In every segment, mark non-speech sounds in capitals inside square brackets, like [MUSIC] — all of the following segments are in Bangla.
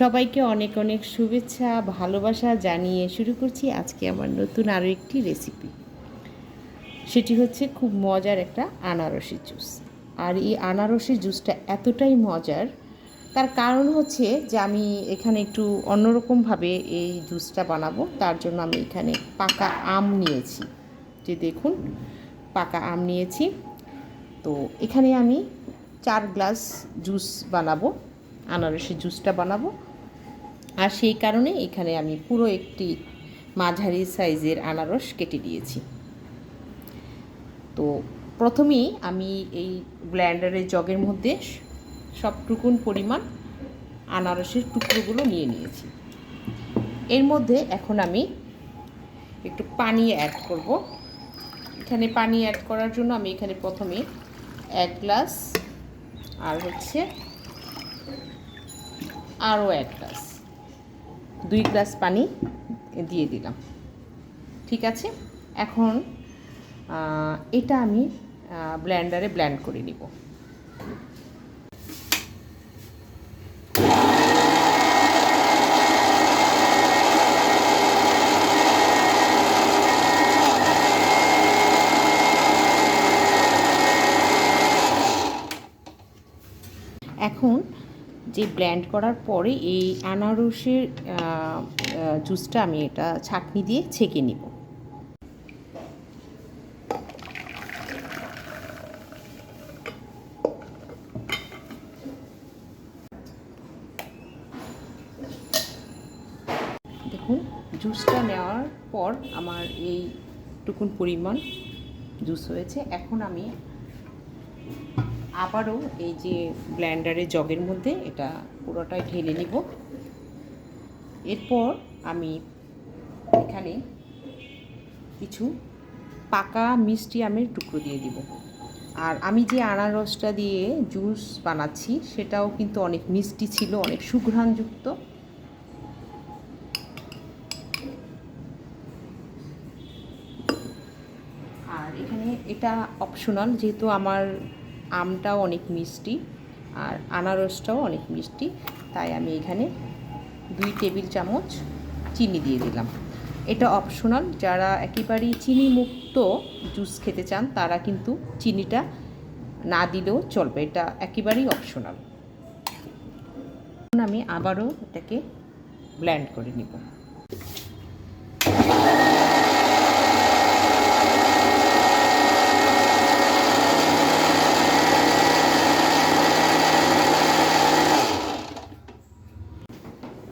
সবাইকে অনেক অনেক শুভেচ্ছা, ভালোবাসা জানিয়ে শুরু করছি আজকে আমার নতুন আরও একটি রেসিপি সেটি হচ্ছে খুব মজার একটা আনারসি জুস আর এই আনারসি জুসটা এতটাই মজার, তার কারণ হচ্ছে যে আমি এখানে একটু অন্যরকমভাবে এই জুসটা বানাবো, তার জন্য আমি এখানে পাকা আম নিয়েছি। যে দেখুন, পাকা আম নিয়েছি। তো এখানে আমি চার গ্লাস জুস বানাবো। আনারসের জুসটা বানাবো। আর সেই কারণে এখানে আমি পুরো একটি মাঝারি সাইজের আনারস কেটে দিয়েছি। তো প্রথমেই আমি এই ব্ল্যান্ডারের জগের মধ্যে সবটুকুন পরিমাণ আনারসের টুকরোগুলো নিয়ে নিয়েছি। এর মধ্যে এখন আমি একটু পানি অ্যাড করব। এখানে পানি অ্যাড করার জন্য আমি এখানে প্রথমে এক গ্লাস আর হচ্ছে আরও এক গ্লাস। দুই গ্লাস পানি দিয়ে দিলাম। ঠিক আছে? এখন এটা আমি ব্ল্যান্ডারে ব্ল্যান্ড করে নিব। এখন যে ব্ল্যান্ড করার পরে এই আনারসের জুসটা আমি এটা ছাঁকনি দিয়ে ছেঁকে নিব। দেখুন জুসটা নেওয়ার পর আমার এই টুকুন পরিমাণ জুস হয়েছে। এখন আমি আবারও এই যে ব্ল্যান্ডারের জগের মধ্যে এটা পুরোটাই ঢেলে নিব। এরপর আমি এখানে কিছু পাকা মিষ্টি আমের টুকরো দিয়ে দিব। আর আমি যে আনারসটা দিয়ে জুস বানাচ্ছি, সেটাও কিন্তু অনেক মিষ্টি ছিল, অনেক সুঘ্রাণযুক্ত। আর এখানে এটা অপশনাল যেহেতু আমার আমটাও অনেক মিষ্টি আর আনারসটাও অনেক মিষ্টি। তাই আমি এখানে দুই টেবিল চামচ চিনি দিয়ে দিলাম। এটা অপশনাল যারা একেবারেই চিনি মুক্ত জুস খেতে চান, তারা কিন্তু চিনিটা না দিলেও চলবে। এটা একেবারেই অপশনাল আমি আবারও এটাকে ব্ল্যান্ড করে নিব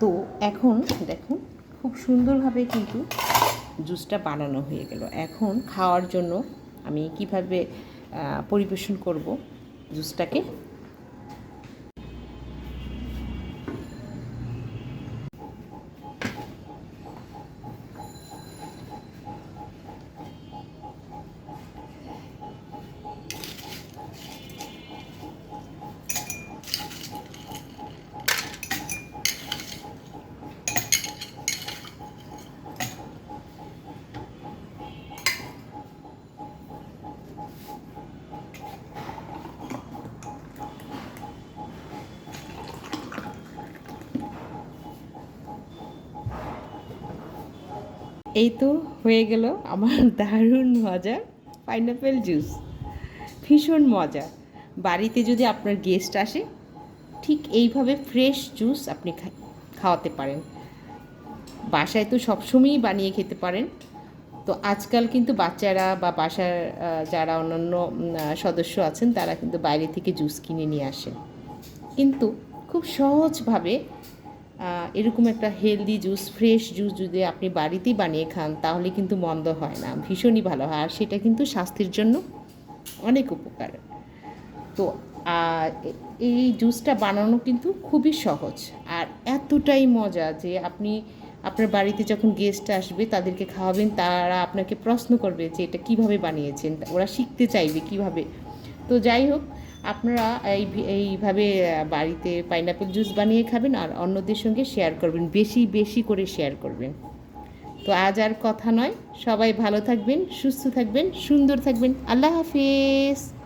তো এখন দেখুন, খুব সুন্দরভাবে কিন্তু জুসটা বানানো হয়ে গেল। এখন খাওয়ার জন্য আমি কীভাবে পরিবেশন করব জুসটাকে? এই তো হয়ে গেল আমার [LAUGHS] দারুণ মজা পাইনাপেল জুস ভীষণ মজা। বাড়িতে যদি আপনার গেস্ট আসে, ঠিক এইভাবে ফ্রেশ জুস আপনি খাওয়াতে পারেন। বাসায় তো সবসময়ই বানিয়ে খেতে পারেন। তো আজকাল কিন্তু বাচ্চারা বা বাসার যারা অন্যান্য সদস্য আছেন, তারা কিন্তু বাইরে থেকে জুস কিনে নিয়ে আসেন। কিন্তু খুব সহজভাবে এরকম একটা হেলদি জুস ফ্রেশ জুস যদি আপনি বাড়িতেই বানিয়ে খান, তাহলে কিন্তু মন্দ হয় না, ভীষণই ভালো হয়। আর সেটা কিন্তু স্বাস্থ্যের জন্য অনেক উপকার। তো এই জুসটা বানানো কিন্তু খুবই সহজ। আর এতটাই মজা যে আপনি, আপনার বাড়িতে যখন গেস্ট আসবে, তাদেরকে খাওয়াবেন, তারা আপনাকে প্রশ্ন করবে যে এটা কীভাবে বানিয়েছেন? ওরা শিখতে চাইবে কীভাবে? তো যাই হোক আপনারা এই এইভাবে বাড়িতে পাইনাপেল জুস বানিয়ে খাবেন আর অন্যদের সঙ্গে শেয়ার করবেন, বেশি বেশি করে শেয়ার করবেন। তো আজ আর কথা নয়। সবাই ভালো থাকবেন, সুস্থ থাকবেন, সুন্দর থাকবেন। আল্লাহ হাফিজ।